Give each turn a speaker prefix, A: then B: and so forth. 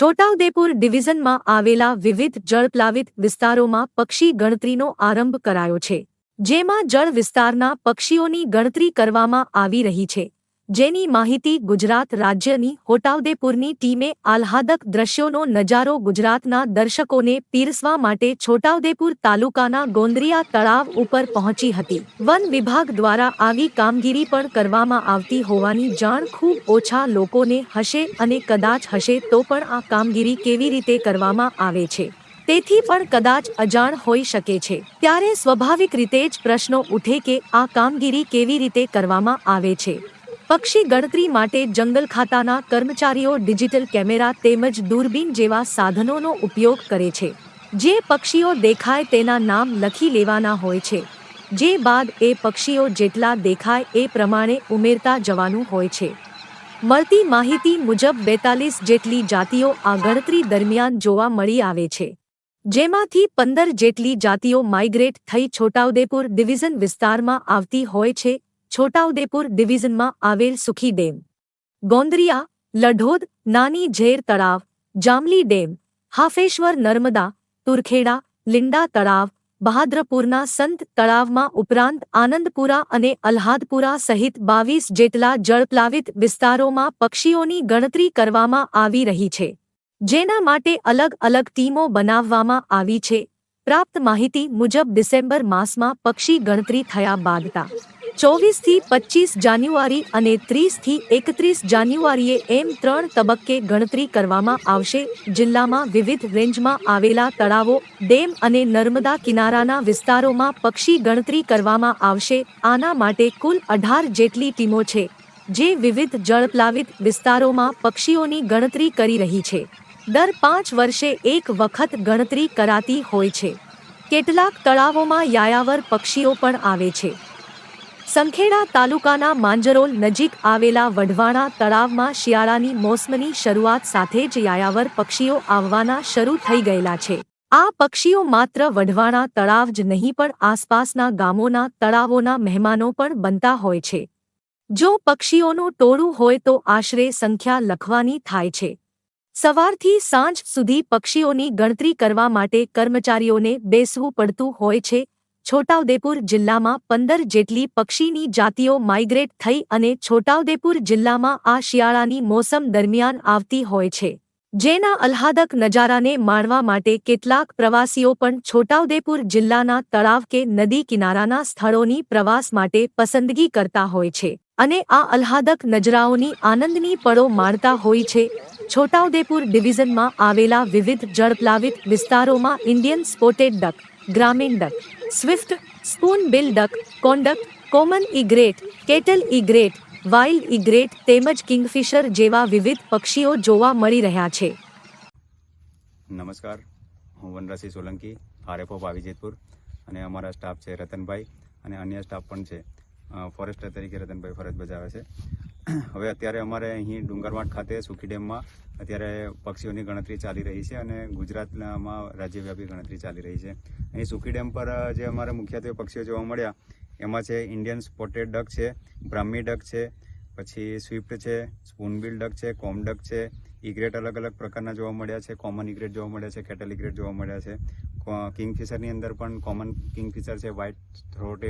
A: છોટાઉદેપુર ડિવિઝનમાં આવેલા વિવિધ જળપ્લાવિત વિસ્તારોમાં પક્ષી ગણતરીનો આરંભ કરાયો છે, જેમાં જળ વિસ્તારના પક્ષીઓની ગણતરી કરવામાં આવી રહી છે. જેની માહિતી ગુજરાત રાજ્યની હોટાઉદેપુરની ટીમે આહ્લાદક દ્રશ્યોનો નજારો ગુજરાતના દર્શકોને પીરસવા માટે છોટાઉદેપુર તાલુકાના ગોંદરિયા તળાવ ઉપર પહોંચી હતી. વન વિભાગ દ્વારા આવી કામગીરી પણ કરવામાં આવતી હોવાની જાણ ખૂબ ઓછા લોકોને હશે અને કદાચ હશે તો પણ આ કામગીરી કેવી રીતે કરવામાં આવે છે? તેથી પણ કદાચ અજાણ હોઈ શકે છે. ત્યારે સ્વાભાવિક રીતે જ પ્રશ્નો ઉઠે કે આ કામગીરી કેવી રીતે કરવામાં આવે છે? પક્ષી ગણતરી માટે જંગલ ખાતાના કર્મચારીઓ ડિજિટલ કેમેરા તેમજ દૂરબીન જેવા સાધનોનો ઉપયોગ કરે છે. જે પક્ષીઓ દેખાય તેના નામ લખી લેવાના હોય છે. જે બાદ એ પક્ષીઓ જેટલા દેખાય એ પ્રમાણે ઉમેરતા જવાનું હોય છે. મળતી માહિતી મુજબ બેતાલીસ જેટલી જાતિઓ આ ગણતરી દરમિયાન જોવા મળી આવે છે. જેમાંથી પંદર જેટલી જાતિઓ માઇગ્રેટ થઈ છોટાઉદેપુર ડિવિઝન વિસ્તારમાં આવતી હોય છે છોટાઉદેપુર ડિવિઝનમાં આવેલ સુખી ડેમ. ગોંદરિયા, લઢોદ, નાની ઝેર તળાવ, જામલી ડેમ, હાફેશ્વર નર્મદા, તુરખેડા, લિંડા તળાવ, બહાદ્રપુરના સંત તળાવમાં ઉપરાંત આનંદપુરા અને અલ્હાદપુરા સહિત બાવીસ જેટલા જળપ્લાવિત વિસ્તારોમાં પક્ષીઓની ગણતરી કરવામાં આવી રહી છે. જેના માટે અલગ અલગ ટીમો બનાવવામાં આવી છે. પ્રાપ્ત માહિતી મુજબ ડિસેમ્બર માસમાં પક્ષી ગણતરી થયા બાદતા ચોવીસથી પચીસ જાન્યુઆરી અને ત્રીસથી એકત્રીસ જાન્યુઆરીએ એમ ત્રણ તબક્કે ગણતરી કરવામાં આવશે. જિલ્લામાં વિવિધ રેન્જમાં આવેલા તળાવો, ડેમ અને નર્મદા કિનારાના વિસ્તારોમાં પક્ષી ગણતરી કરવામાં આવશે. આના માટે કુલ અઢાર જેટલી ટીમો છે, જે વિવિધ જળપ્લાવિત વિસ્તારોમાં પક્ષીઓની ગણતરી કરી રહી છે. દર પાંચ વર્ષે એક વખત ગણતરી કરાતી હોય છે. કેટલાક તળાવોમાં યાયાવર પક્ષીઓ પણ આવે છે. સંખેડા તાલુકાના માંજરોલ નજીક આવેલા વઢવાણા તળાવમાં શિયાળાની મોસમની શરૂઆત સાથે જ યાયાવર પક્ષીઓ આવવાના શરૂ થઈ ગયેલા છે. આ પક્ષીઓ માત્ર વઢવાણા તળાવ જ નહીં, પણ આસપાસના ગામોના તળાવોના મહેમાનો પણ બનતા હોય છે. જો પક્ષીઓનું ટોળું હોય તો આશરે સંખ્યા લખવાની થાય છે. સવારથી સાંજ સુધી પક્ષીઓની ગણતરી કરવા માટે કર્મચારીઓને બેસવું પડતું હોય છે છોટાઉદેપુર જિલ્લામાં પંદર જેટલી પક્ષીની જાતિઓ માઇગ્રેટ થઈ અને છોટાઉદેપુર જિલ્લામાં આ શિયાળાની મોસમ દરમિયાન આવતી હોય છે. જેના અલ્હાદક નજારાને માણવા માટે કેટલાક પ્રવાસીઓ પણ છોટાઉદેપુર જિલ્લાના તળાવ કે નદી કિનારાના સ્થળોની પ્રવાસ માટે પસંદગી કરતા હોય છે અને આ અલ્હાદક નજરાઓની આનંદની પળો માણતા હોય છે. છોટાઉદેપુર ડિવિઝનમાં આવેલા વિવિધ જળપ્લાવિત વિસ્તારોમાં ઇન્ડિયન સ્પોટેડ ડક ગ્રામીણ duck swift spoonbill duck કોન્ડક common egret cattle egret wild egret તેમજ કિંગફિશર જેવા વિવિધ પક્ષીઓ જોવા મળી રહ્યા છે.
B: નમસ્કાર. હું વનરાસી સોલંકી આરએફઓ પાવીજેતપુર અને અમારા સ્ટાફ છે રતનભાઈ, અને અન્ય સ્ટાફ પણ છે. ફોરેસ્ટર તરીકે રતનભાઈ ફરજ બજાવે છે. હવે અત્યારે અમારે અહીં ડુંગરવાટ ખાતે સુખી ડેમમાં અત્યારે પક્ષીઓની ગણતરી ચાલી રહી છે અને ગુજરાતમાં રાજ્યવ્યાપી ગણતરી ચાલી રહી છે. અહીં સુખી ડેમ પર જે અમારે મુખ્યત્વે પક્ષીઓ જોવા મળ્યા, એમાં છે ઇન્ડિયન સ્પોટેડ ડક છે, બ્રાહ્મી ડક છે, પછી સ્વિફ્ટ છે, સ્પૂનબિલ ડક છે, કોમ ડક છે ઇગ્રેટ અલગ અલગ પ્રકારના જોવા મળ્યા છે, કોમન ઇગ્રેટ જોવા મળ્યા છે, કેટલ ઇગ્રેટ જોવા મળ્યા છે કિંગફિશરની અંદર પણ કોમન કિંગફિશર છે વ્હાઇટ થ્રોટેડ